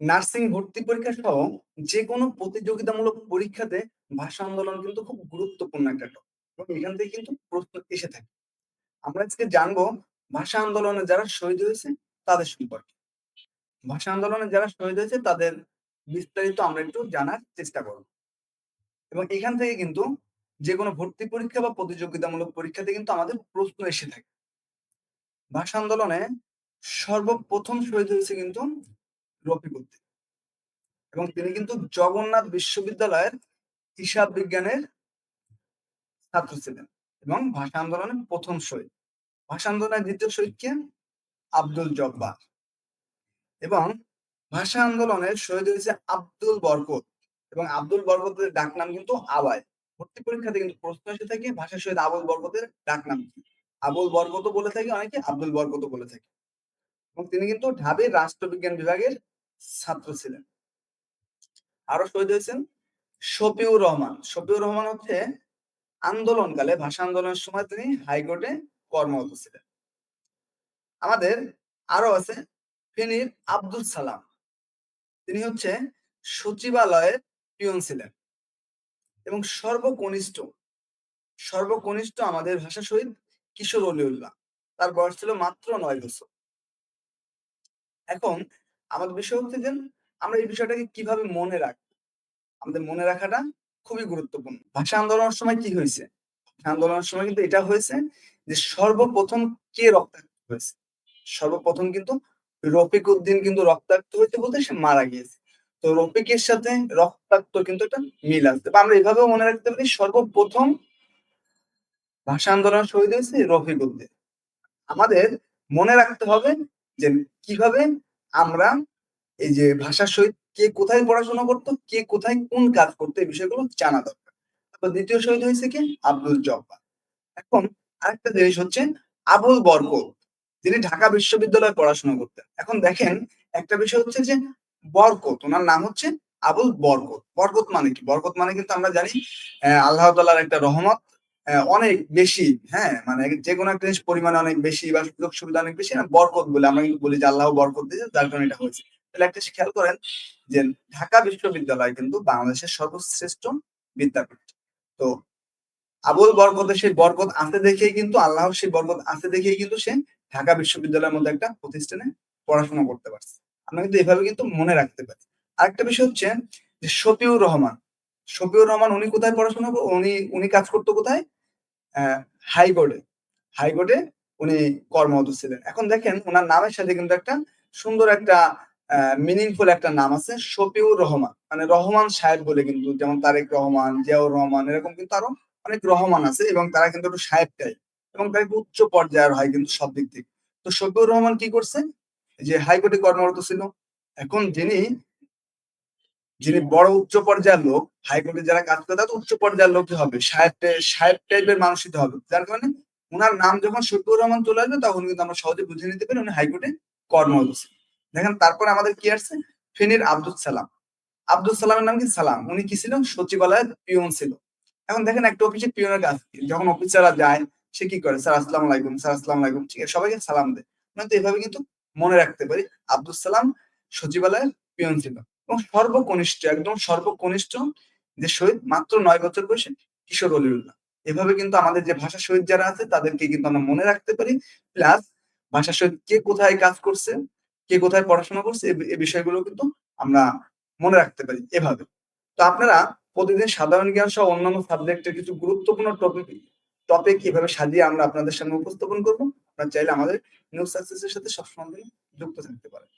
Nursing ভর্তি পরীক্ষা সহ যেকোনো প্রতিযোগিতামূলক পরীক্ষাতে ভাষা আন্দোলন কিন্তু খুব গুরুত্বপূর্ণ একটা টপিক এবং এখান থেকে কিন্তু প্রশ্ন এসে থাকে। আমরা আজকে জানব ভাষা আন্দোলনে যারা শহীদ হয়েছে তাদের সম্পর্কে। ভাষা আন্দোলনে যারা শহীদ হয়েছে তাদের বিস্তারিত আমরা একটু জানার চেষ্টা করব। এবং এখান থেকে কিন্তু যে কোনো ভর্তি পরীক্ষা বা প্রতিযোগিতামূলক পরীক্ষাতে কিন্তু আমাদের প্রশ্ন এসে থাকে। ভাষা আন্দোলনে সর্বপ্রথম শহীদ হয়েছে কিন্তু রফিকুদ্দিন এবং তিনি কিন্তু জগন্নাথ বিশ্ববিদ্যালয়ের হিসাব বিজ্ঞানের ছাত্র ছিলেন এবং ভাষা আন্দোলনের প্রথম শহীদ। ভাষা আন্দোলনের দ্বিতীয় শহীদ কে? আব্দুল জব্বার। এবং ভাষা আন্দোলনের শহীদ হয়েছে আব্দুল বরকত। এবং আব্দুল বরকতের ডাক নাম কিন্তু আবায়। ভর্তি পরীক্ষাতে কিন্তু প্রশ্ন এসে থাকে, ভাষা শহীদ আবুল বরকতের ডাক নাম কি? আবুল বরকত বলে থাকে, অনেকে আব্দুল বরকত বলে থাকে। এবং তিনি কিন্তু ঢাবির রাষ্ট্রবিজ্ঞান বিভাগের ছাত্র ছিলেন। আরও শহীদ হয়েছেন শফিউর রহমান। শফিউর রহমান হচ্ছে আন্দোলনকালে, ভাষা আন্দোলনের সময় তিনি হাইকোর্টে কর্মরত ছিলেন। আমাদের আরও আছে ফেনীর আব্দুল সালাম। তিনি হচ্ছে সচিবালয়ের পিয়ন ছিলেন এবং সর্বকনিষ্ঠ সর্বকনিষ্ঠ আমাদের ভাষা শহীদ কিশোর অলিউল্লাহ। তার বয়স ছিল মাত্র নয় বছর। এখন আমাদের বিষয় হচ্ছে যে, আমরা এই বিষয়টাকে কীভাবে মনে রাখব আমাদের মনে রাখাটা খুবই গুরুত্বপূর্ণ। ভাষা আন্দোলনের সময় কি হয়েছে? আন্দোলনের সময় কিন্তু এটা হয়েছে যে, সর্বপ্রথম কে রক্তাক্ত হয়েছে? সর্বপ্রথম কিন্তু রফিক উদ্দিন কিন্তু রক্তাক্ত হয়েছে বলতে সে মারা গিয়েছে। তো রফিকের সাথে রক্তাক্ত কিন্তু একটা মিল আসতে আমরা এভাবেও মনে রাখতে পারি সর্বপ্রথম ভাষা আন্দোলন শহীদ হয়েছে রফিক উদ্দিন। আমাদের মনে রাখতে হবে যে, কীভাবে আমরা এই যে ভাষার সহিত কে কোথায় পড়াশোনা করতো, কে কোথায় কোন কাজ করতো, এই বিষয়গুলো জানা দরকার। তারপর দ্বিতীয় শহীদ হয়েছে কি? আব্দুল জব্বার। এখন আরেকটা জিনিস হচ্ছে আবুল বরকত যিনি ঢাকা বিশ্ববিদ্যালয়ে পড়াশোনা করতেন। এখন দেখেন, একটা বিষয় হচ্ছে যে বরকত, ওনার নাম হচ্ছে আবুল বরকত। বরকত মানে কি? বরকত মানে কিন্তু আমরা জানি আল্লাহ তালার একটা রহমত অনেক বেশি হ্যাঁ মানে যে কোনো একটা জিনিস পরিমাণে অনেক বেশি বা সুযোগ সুবিধা অনেক বেশি বরকত বলে, আমরা কিন্তু বলি যে আল্লাহ বরকত দিয়েছে, যার কারণে এটা হয়েছে। তাহলে একটা খেয়াল করেন যে ঢাকা বিশ্ববিদ্যালয় কিন্তু বাংলাদেশের সর্বশ্রেষ্ঠ বিদ্যাপীঠ। তো আবুল বরকতের সেই বরকত আছে দেখেই কিন্তু, আল্লাহর সেই বরকত আছে দেখেই কিন্তু সে ঢাকা বিশ্ববিদ্যালয়ের মধ্যে একটা প্রতিষ্ঠানে পড়াশোনা করতে পারছে। আমরা কিন্তু এভাবে কিন্তু মনে রাখতে পারি। আরেকটা বিষয় হচ্ছে যে শফিউর রহমান শফিউর রহমান উনি কোথায় পড়াশোনা উনি উনি কাজ করতো কোথায়? হাইকোর্টে হাইকোর্টে উনি কর্মরত ছিলেন। এখন দেখেন ওনার নামের সাথে কিন্তু একটা সুন্দর একটা মিনিংফুল একটা নাম আছে শফিউর রহমান। মানে রহমান সাহেব বলে কিন্তু, যেমন তারেক রহমান, জিয়াউর রহমান, এরকম কিন্তু আরও অনেক রহমান আছে এবং তারা কিন্তু একটু সাহেব টাইপ এবং তারা উচ্চ পর্যায়ের হয় কিন্তু সব দিক থেকে। তো শফিউর রহমান কি করছে? যে হাইকোর্টে কর্মরত ছিল। এখন যিনি যিনি বড় উচ্চ পর্যায়ের লোক হাইকোর্টে যারা কাজ করে, তাদের উচ্চ পর্যায়ের লোক হবে। সাহেব সাহেব টাইপের মানুষ হবে। যার কারণে ওনার নাম যখন শফিউর রহমান চলে আসবে, তখন কিন্তু আমরা সহজে বুঝে নিতে পারি উনি হাইকোর্টে কর্মরত দেখেন, তারপর আমাদের কি আসছে? ফেনীর আব্দুল সালাম। আব্দুল সালামের নাম কি? সালাম। উনি কি ছিলেন? সচিবালয়ের পিয়ন ছিল। এখন দেখেন, একটা অফিসে পিয়নের কাজ যখন অফিসাররা যায়, সে কি করে? স্যার, আসসালাম আলাইকুম, স্যার, আসসালাম আলাইকুম। ঠিক আছে, সবাইকে সালাম দেয়। আমরা তো এভাবে কিন্তু মনে রাখতে পারি। আব্দুল সালাম সচিবালয়ের পিয়ন ছিল। এবং সর্বকনিষ্ঠ, একদম সর্বকনিষ্ঠ যে শহীদ, মাত্র নয় বছর বয়সে কিশোর অলিউল্লাহ এভাবে কিন্তু আমাদের যে ভাষা শহীদ যারা আছে, তাদেরকে কিন্তু আমরা মনে রাখতে পারি। প্লাস ভাষা শহীদ কে কোথায় কাজ করছে, কে কোথায় পড়াশোনা করছে এই বিষয়গুলো কিন্তু আমরা মনে রাখতে পারি এভাবে। তো আপনারা প্রতিদিন সাধারণ জ্ঞান সহ অন্যান্য সাবজেক্টের কিছু গুরুত্বপূর্ণ টপিক টপিক এভাবে সাজিয়ে আমরা আপনাদের সামনে উপস্থাপন করব, আপনারা চাইলে আমাদের নিউজ সাকসেসের সাথে সবসময় যুক্ত থাকতে পারেন।